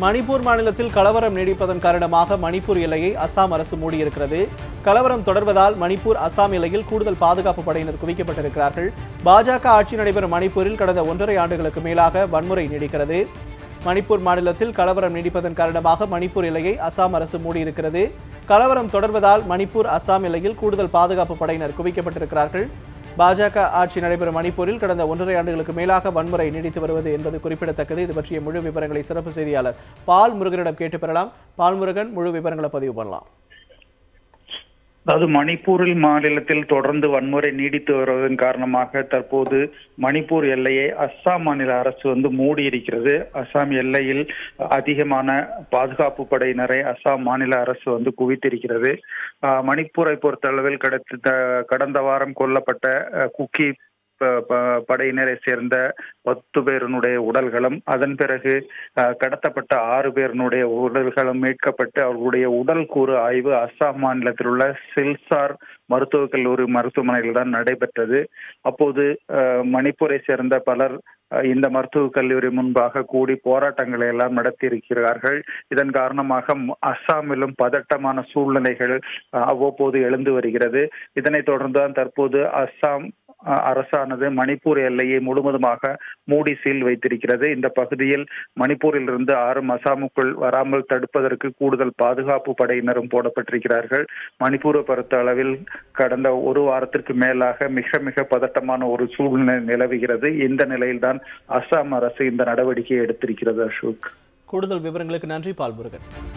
மணிப்பூர் மாநிலத்தில் கலவரம் நீடிப்பதன் காரணமாக மணிப்பூர் எல்லையை அசாம் அரசு மூடியிருக்கிறது. கலவரம் தொடர்வதால் மணிப்பூர் அசாம் எல்லையில் கூடுதல் பாதுகாப்பு படையினர் குவிக்கப்பட்டிருக்கிறார்கள். பாஜக ஆட்சி நடைபெறும் மணிப்பூரில் கடந்த ஒன்றரை ஆண்டுகளுக்கு மேலாக வன்முறை நீடிக்கிறது. மணிப்பூர் மாநிலத்தில் கலவரம் நீடிப்பதன் காரணமாக மணிப்பூர் எல்லையை அசாம் அரசு மூடியிருக்கிறது. கலவரம் தொடர்வதால் மணிப்பூர் அசாம் எல்லையில் கூடுதல் பாதுகாப்பு படையினர் குவிக்கப்பட்டிருக்கிறார்கள். பாஜக ஆட்சி நடைபெறும் மணிப்பூரில் கடந்த ஒன்றரை ஆண்டுகளுக்கு மேலாக வன்முறை நீடித்து வருவது என்பது குறிப்பிடத்தக்கது. இது பற்றிய முழு விவரங்களை சிறப்பு செய்தியாளர் பால் முருகனிடம் கேட்டு பெறலாம். பால் முருகன் முழு விவரங்களை பதிவு பண்ணலாம். அதாவது மணிப்பூரில் மாநிலத்தில் தொடர்ந்து வன்முறை நீடித்து வருவதன் காரணமாக தற்போது மணிப்பூர் எல்லையை அஸ்ஸாம் மாநில அரசு வந்து மூடி இருக்கிறது அஸ்ஸாம் எல்லையில் அதிகமான பாதுகாப்பு படையினரை அஸ்ஸாம் மாநில அரசு வந்து குவித்திருக்கிறது. மணிப்பூரை பொறுத்தளவில் கடத்த கடந்த வாரம் கொல்லப்பட்ட குக்கி படையினரை சேர்ந்த பத்து பேருனுடைய உடல்களும் அதன் பிறகு கடத்தப்பட்ட ஆறு பேருனுடைய உடல்களும் மீட்கப்பட்டு அவர்களுடைய உடல் கூறு ஆய்வு அஸ்ஸாம் மாநிலத்தில் உள்ள சில்சார் மருத்துவக் கல்லூரி மருத்துவமனையில் தான் நடைபெற்றது. அப்போது மணிப்பூரை சேர்ந்த பலர் அஹ், இந்த மருத்துவக் கல்லூரி முன்பாக கூடி போராட்டங்களை எல்லாம் நடத்தியிருக்கிறார்கள். இதன் காரணமாக அஸ்ஸாமிலும் பதட்டமான சூழ்நிலைகள் அவ்வப்போது எழுந்து வருகிறது. இதனைத் தொடர்ந்துதான் தற்போது அஸ்ஸாம் அரசானது மணிப்பூர் எல்லையை முழுவதுமாக மூடி சீல் வைத்திருக்கிறது. இந்த பகுதியில் மணிப்பூரில் இருந்து ஆறும் அசாமுக்குள் வராமல் தடுப்பதற்கு கூடுதல் பாதுகாப்பு படையினரும் போடப்பட்டிருக்கிறார்கள். மணிப்பூரை பொறுத்த அளவில் கடந்த ஒரு வாரத்திற்கு மேலாக மிக மிக பதட்டமான ஒரு சூழ்நிலை நிலவுகிறது. இந்த நிலையில்தான் அசாம் அரசு இந்த நடவடிக்கையை எடுத்திருக்கிறது அசோக். கூடுதல் விவரங்களுக்கு நன்றி பால்முருகன்.